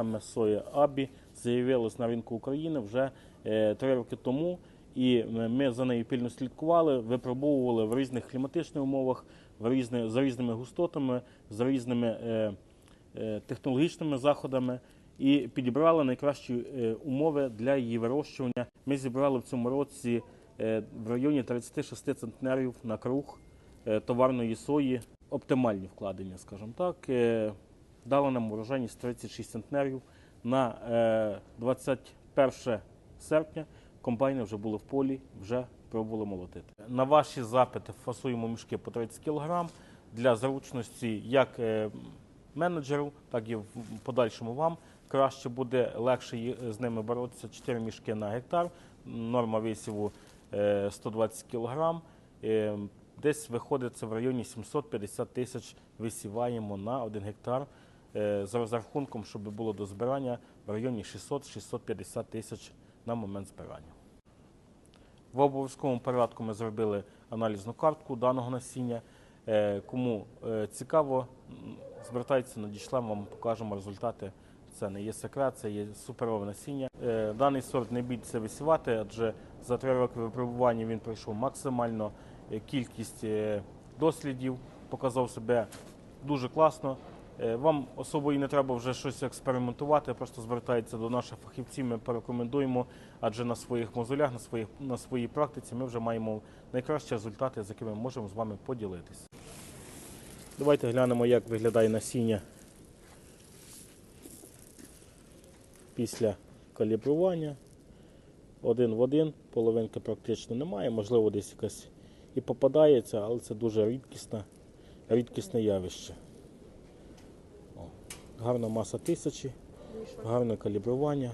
Саме соя Абі з'явилась на ринку України вже е, три роки тому, і ми- ми за нею пильно слідкували, випробовували в різних кліматичних умовах, в різні, за різними густотами, за різними е, е, технологічними заходами і підібрали найкращі е, умови для її вирощування. Ми зібрали в цьому році е, в районі 36 центнерів на круг е, товарної сої, оптимальні вкладення, скажімо так. Е, Дали нам урожайність 36 центнерів. На е, 21 серпня комбайни вже були в полі, вже пробували молотити. На ваші запити фасуємо мішки по 30 кг для зручності як е, менеджеру, так і в подальшому вам. Краще буде легше з ними боротися 4 мішки на гектар. Норма висіву е, 120 кг. Е, Десь виходить це в районі 750 тисяч висіваємо на 1 гектар. Е, За розрахунком, щоб було до збирання в районі 600-650 тисяч на момент збирання. В обов'язковому порядку ми зробили аналізну картку даного насіння. Е, Кому е, цікаво, звертайтеся, надішлемо вам, покажемо результати. Це не є секрет, це є суперове насіння. Даний сорт не бійтеся висівати, адже за три роки випробування він пройшов максимально кількість дослідів, показав себе дуже класно. Е, Вам особо і не треба вже щось експериментувати, просто звертайтеся до наших фахівців, ми порекомендуємо, адже на своїх мозолях, на, своїх, на своїй практиці ми вже маємо найкращі результати, з якими ми можемо з вами поділитися. Давайте глянемо, як виглядає насіння після калібрування. Один в один, половинки практично немає, можливо, десь якась і попадається, але це дуже рідкісне, рідкісне явище. Гарна маса тисячі, гарне калібрування.